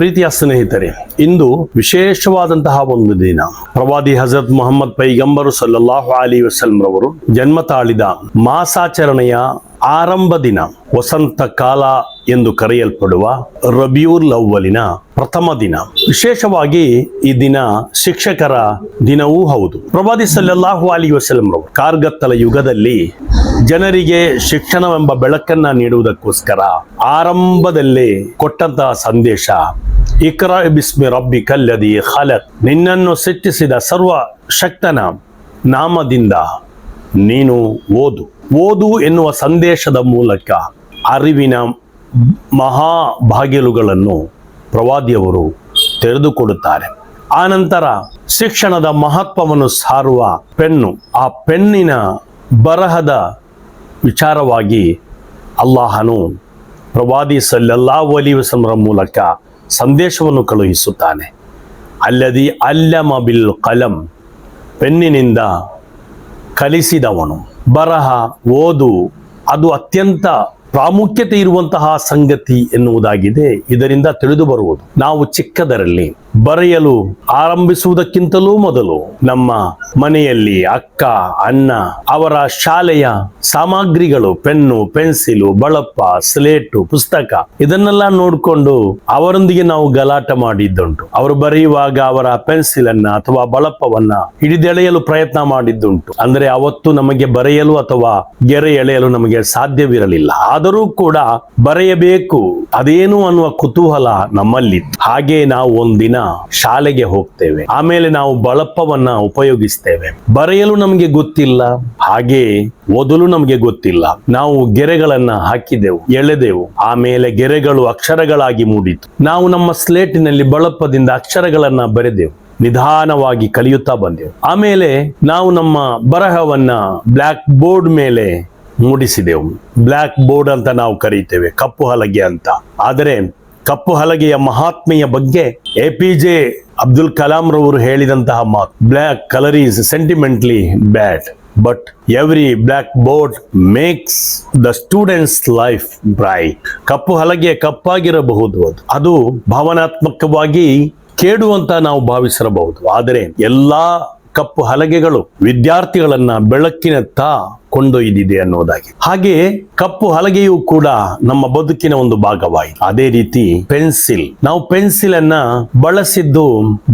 ಪ್ರೀತಿಯ ಸ್ನೇಹಿತರೆ, ಇಂದು ವಿಶೇಷವಾದಂತಹ ಒಂದು ದಿನ. ಪ್ರವಾದಿ ಹಜರತ್ ಮೊಹಮ್ಮದ್ ಪೈಗಂಬರು ಸಲ್ಲಲ್ಲಾಹು ಅಲಿ ವಸಲ್ಂ ರವರು ಜನ್ಮ ತಾಳಿದ ಮಾಸಾಚರಣೆಯ ಆರಂಭ ದಿನ. ವಸಂತ ಕಾಲ ಎಂದು ಕರೆಯಲ್ಪಡುವ ರಬಿಯೂರ್ ಲವ್ವಲಿನ ಪ್ರಥಮ ದಿನ. ವಿಶೇಷವಾಗಿ ಈ ದಿನ ಶಿಕ್ಷಕರ ದಿನವೂ ಹೌದು. ಪ್ರವಾದಿ ಸಲ್ಲಾಹು ಅಲಿ ವಸಲ್ಂ ರವರು ಕಾರ್ಗತ್ತಲ ಯುಗದಲ್ಲಿ ಜನರಿಗೆ ಶಿಕ್ಷಣವೆಂಬ ಬೆಳಕನ್ನ ನೀಡುವುದಕ್ಕೋಸ್ಕರ ಆರಂಭದಲ್ಲಿ ಕೊಟ್ಟಂತಹ ಸಂದೇಶ, ಇಕ್ರ ಬಿಸ್ಮಿ ರಬ್ಬಿ ಕಲ್ಲದಿ ಹಲತ್ ನಿನ್ನನ್ನು ಸೃಷ್ಟಿಸಿದ ಸರ್ವ ಶಕ್ತನ ನಾಮದಿಂದ ನೀನು ಓದು. ಓದು ಎನ್ನುವ ಸಂದೇಶದ ಮೂಲಕ ಅರಿವಿನ ಮಹಾ ಬಾಗಿಲುಗಳನ್ನು ಪ್ರವಾದಿಯವರು ತೆರೆದುಕೊಡುತ್ತಾರೆ. ಆನಂತರ ಶಿಕ್ಷಣದ ಮಹತ್ವವನ್ನು ಸಾರುವ ಪೆನ್ನು. ಆ ಪೆನ್ನಿನ ಬರಹದ ವಿಚಾರವಾಗಿ ಅಲ್ಲಾಹನು ಪ್ರವಾದಿ ಸಲ್ಲಲ್ಲಾಹು ಅಲಿ ವಸಲ್ಮರ ಮೂಲಕ ಸಂದೇಶವನ್ನು ಕಳುಹಿಸುತ್ತಾನೆ. ಅಲ್ಲದಿ ಅಲ್ಲಮ ಬಿಲ್ ಕಲಂ, ಪೆನ್ನಿನಿಂದ ಕಲಿಸಿದವನು. ಬರಹ ಓದು ಅದು ಅತ್ಯಂತ ಪ್ರಾಮುಖ್ಯತೆ ಇರುವಂತಹ ಸಂಗತಿ ಎನ್ನುವುದಾಗಿದೆ. ಇದರಿಂದ ತಿಳಿದು ಬರುವುದು. ನಾವು ಚಿಕ್ಕದರಲ್ಲಿ ಬರೆಯಲು, ಆರಂಭಿಸುವುದಕ್ಕಿಂತಲೂ ಮೊದಲು ನಮ್ಮ ಮನೆಯಲ್ಲಿ ಅಕ್ಕ, ಅಣ್ಣ, ಅವರ ಶಾಲೆಯ ಸಾಮಗ್ರಿಗಳು, ಪೆನ್ನು, ಪೆನ್ಸಿಲು ಬಳಪ್ಪ ಸ್ಲೇಟು, ಪುಸ್ತಕ ಇದನ್ನೆಲ್ಲ ನೋಡಿಕೊಂಡು ಅವರೊಂದಿಗೆ ನಾವು ಗಲಾಟ ಮಾಡಿದ್ದುಂಟು. ಅವರು ಬರೆಯುವಾಗ ಅವರ ಪೆನ್ಸಿಲ್ ಅನ್ನ ಅಥವಾ ಬಳಪವನ್ನ ಹಿಡಿದೆಳೆಯಲು ಪ್ರಯತ್ನ ಮಾಡಿದ್ದುಂಟು. ಅಂದ್ರೆ ಅವತ್ತು ನಮಗೆ ಬರೆಯಲು ಅಥವಾ ಗೆರೆ ಎಳೆಯಲು ನಮಗೆ ಸಾಧ್ಯವಿರಲಿಲ್ಲ. ಆದರೂ ಕೂಡ ಬರೆಯಬೇಕು. ಅದೇನು ಅನ್ನುವ ಕುತೂಹಲ ನಮ್ಮಲ್ಲಿ ಹಾಗೆ ನಾವು ಒಂದಿನ ಶಾಲೆಗೆ ಹೋಗ್ತೇವೆ. ಆಮೇಲೆ ನಾವು ಬಳಪವನ್ನ ಉಪಯೋಗಿಸ್ತೇವೆ. ಬರೆಯಲು ನಮಗೆ ಗೊತ್ತಿಲ್ಲ. ಹಾಗೆ ಓದಲು ನಮಗೆ ಗೊತ್ತಿಲ್ಲ. ನಾವು ಗೆರೆಗಳನ್ನ ಹಾಕಿದೆವು, ಎಳೆದೆವು. ಆಮೇಲೆ ಗೆರೆಗಳು ಅಕ್ಷರಗಳಾಗಿ ಮೂಡಿತು. ನಾವು ನಮ್ಮ ಸ್ಲೇಟಿನಲ್ಲಿ ಬಳಪದಿಂದ ಅಕ್ಷರಗಳನ್ನ ಬರೆದೆವು. ನಿಧಾನವಾಗಿ ಕಲಿಯುತ್ತಾ ಬಂದೆವು. ಆಮೇಲೆ ನಾವು ನಮ್ಮ ಬರಹವನ್ನ ಬ್ಲಾಕ್ ಬೋರ್ಡ್ ಮೇಲೆ ಮೂಡಿಸಿದೆವು ಬ್ಲಾಕ್ ಬೋರ್ಡ್ ಅಂತ ನಾವು ಕರೀತೇವೆ, ಕಪ್ಪು ಹಲಗೆ ಅಂತ. ಆದರೆ ಕಪ್ಪು ಹಲಗೆಯ ಮಹಾತ್ಮೆಯ ಬಗ್ಗೆ A P J Abdul Kalam ರವರು ಹೇಳಿದಂತಹ ಮಾತು black colour is sentimentally bad, but every black board makes the students life bright. ಕಪ್ಪು ಹಲಗೆ ಕಪ್ಪಾಗಿರಬಹುದು ಅದು. ಅದು ಭಾವನಾತ್ಮಕವಾಗಿ ಕೇಡು ಅಂತ ನಾವು ಭಾವಿಸಿರಬಹುದು. ಆದರೆ ಎಲ್ಲಾ ಕಪ್ಪು ಹಲಗೆಗಳು ವಿದ್ಯಾರ್ಥಿಗಳನ್ನ ಬೆಳಕಿನತ್ತ ಕೊಂಡೊಯ್ದಿದೆ ಅನ್ನೋದಾಗಿ. ಹಾಗೆ ಕಪ್ಪು ಹಲಗೆಯು ಕೂಡ ನಮ್ಮ ಬದುಕಿನ ಒಂದು ಭಾಗವಾಯಿತು. ಅದೇ ರೀತಿ ಪೆನ್ಸಿಲ್. ನಾವು ಪೆನ್ಸಿಲ್ ಅನ್ನ ಬಳಸಿದ್ದು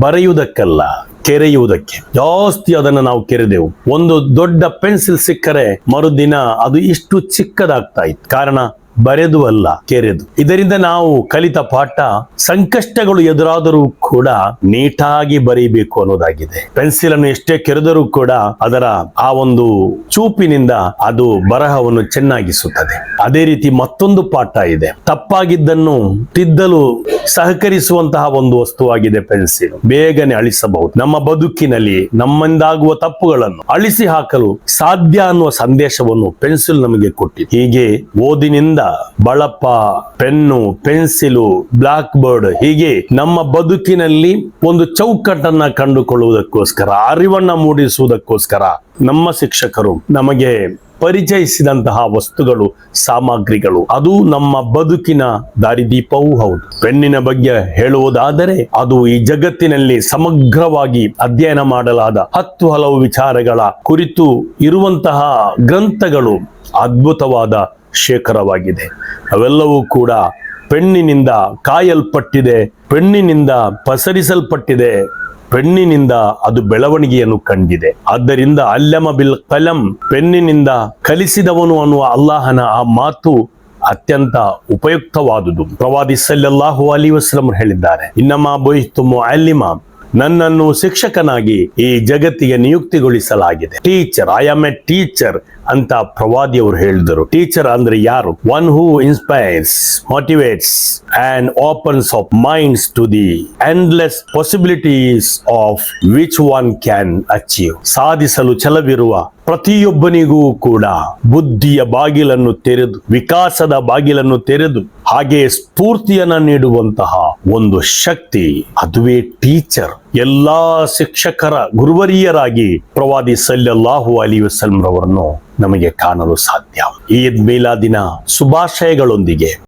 ಬರೆಯುವುದಕ್ಕಲ್ಲ, ಕೆರೆಯುವುದಕ್ಕೆ. ಜಾಸ್ತಿ ಅದನ್ನು ನಾವು ಕೆರೆದೆವು. ಒಂದು ದೊಡ್ಡ ಪೆನ್ಸಿಲ್ ಸಿಕ್ಕರೆ ಮರುದಿನ ಅದು ಇಷ್ಟು ಚಿಕ್ಕದಾಗ್ತಾ ಇತ್ತು. ಕಾರಣ ಬರೆದು ಅಲ್ಲ, ಕೆರೆದು. ಇದರಿಂದ ನಾವು ಕಲಿತ ಪಾಠ ಸಂಕಷ್ಟಗಳು ಎದುರಾದರೂ ಕೂಡ ನೀಟಾಗಿ ಬರೀಬೇಕು ಅನ್ನೋದಾಗಿದೆ. ಪೆನ್ಸಿಲ್ ಅನ್ನು ಎಷ್ಟೇ ಕೆರೆದರೂ ಕೂಡ ಅದರ ಆ ಒಂದು ಚೂಪಿನಿಂದ ಅದು ಬರಹವನ್ನು ಚೆನ್ನಾಗಿಸುತ್ತದೆ. ಅದೇ ರೀತಿ ಮತ್ತೊಂದು ಪಾಠ ಇದೆ. ತಪ್ಪಾಗಿದ್ದನ್ನು ತಿದ್ದಲು ಸಹಕರಿಸುವಂತಹ ಒಂದು ವಸ್ತುವಾಗಿದೆ ಪೆನ್ಸಿಲ್. ಬೇಗನೆ ಅಳಿಸಬಹುದು. ನಮ್ಮ ಬದುಕಿನಲ್ಲಿ ನಮ್ಮಿಂದಾಗುವ ತಪ್ಪುಗಳನ್ನು ಅಳಿಸಿ ಹಾಕಲು ಸಾಧ್ಯ ಅನ್ನುವ ಸಂದೇಶವನ್ನು ಪೆನ್ಸಿಲ್ ನಮಗೆ ಕೊಟ್ಟಿದೆ. ಹೀಗೆ ಓದಿನಿಂದ ಬಳಪ, ಪೆನ್ನು, ಪೆನ್ಸಿಲು ಬ್ಲಾಕ್ ಬೋರ್ಡ್ ಹೀಗೆ ನಮ್ಮ ಬದುಕಿನಲ್ಲಿ ಒಂದು ಚೌಕಟ್ಟನ್ನ ಕಂಡುಕೊಳ್ಳುವುದಕ್ಕೋಸ್ಕರ, ಅರಿವನ್ನ ಮೂಡಿಸುವುದಕ್ಕೋಸ್ಕರ ನಮ್ಮ ಶಿಕ್ಷಕರು ನಮಗೆ ಪರಿಚಯಿಸಿದಂತಹ ವಸ್ತುಗಳು, ಸಾಮಗ್ರಿಗಳು. ಅದು ನಮ್ಮ ಬದುಕಿನ ದಾರಿದೀಪವೂ ಹೌದು. ಪೆನ್ನಿನ ಬಗ್ಗೆ ಹೇಳುವುದಾದರೆ ಅದು ಈ ಜಗತ್ತಿನಲ್ಲಿ ಸಮಗ್ರವಾಗಿ ಅಧ್ಯಯನ ಮಾಡಲಾದ ಹತ್ತು ಹಲವು ವಿಚಾರಗಳ ಕುರಿತು ಇರುವಂತಹ ಗ್ರಂಥಗಳು ಅದ್ಭುತವಾದ ಶೇಖರವಾಗಿದೆ. ಅವೆಲ್ಲವೂ ಕೂಡ ಪೆಣ್ಣಿನಿಂದ ಕಾಯಲ್ಪಟ್ಟಿದೆ, ಪೆಣ್ಣಿನಿಂದ ಪಸರಿಸಲ್ಪಟ್ಟಿದೆ, ಪೆಣ್ಣಿನಿಂದ ಅದು ಬೆಳವಣಿಗೆಯನ್ನು ಕಂಡಿದೆ. ಆದ್ದರಿಂದ ಅಲ್ಲಮ ಬಿಲ್ ಕಲಂ ಪೆನ್ನಿನಿಂದ ಕಲಿಸಿದವನು ಅನ್ನುವ ಅಲ್ಲಾಹನ ಆ ಮಾತು ಅತ್ಯಂತ ಉಪಯುಕ್ತವಾದುದು. ಪ್ರವಾದಿ ಸಲ್ಲಾಹು ಅಲಿ ವಸ್ಲಂ ಹೇಳಿದ್ದಾರೆ, ಇನ್ನಮ ತುಮ್ಮ ಅಲ್ಲಿಮ ನನ್ನನ್ನು ಶಿಕ್ಷಕನಾಗಿ ಈ ಜಗತ್ತಿಗೆ ನಿಯುಕ್ತಿಗೊಳಿಸಲಾಗಿದೆ. Teacher I am a teacher ಅಂತ ಪ್ರವಾದಿ ಅವರು ಹೇಳಿದರು. ಟೀಚರ್ ಅಂದ್ರೆ ಯಾರು? One who inspires motivates and opens of minds to the endless possibilities of which one can achieve ಸಾಧಿಸಲು ಛಲವಿರುವ ಪ್ರತಿಯೊಬ್ಬನಿಗೂ ಕೂಡ ಬುದ್ಧಿಯ ಬಾಗಿಲನ್ನು ತೆರೆದು, ವಿಕಾಸದ ಬಾಗಿಲನ್ನು ತೆರೆದು, ಹಾಗೆ ಸ್ಫೂರ್ತಿಯನ್ನ ನೀಡುವಂತಹ ಒಂದು ಶಕ್ತಿ, ಅದುವೇ ಟೀಚರ್. ಎಲ್ಲಾ ಶಿಕ್ಷಕರ ಗುರುವರಿಯರಾಗಿ ಪ್ರವಾದಿ ಸಲ್ಲಲ್ಲಾಹು ಅಲಿ ವಸಲ್ಂ ರವರನ್ನು ನಮಗೆ ಕಾಣಲು ಸಾಧ್ಯ. ಈದ್ ಮೀಲಾದಿನ ಶುಭಾಶಯಗಳೊಂದಿಗೆ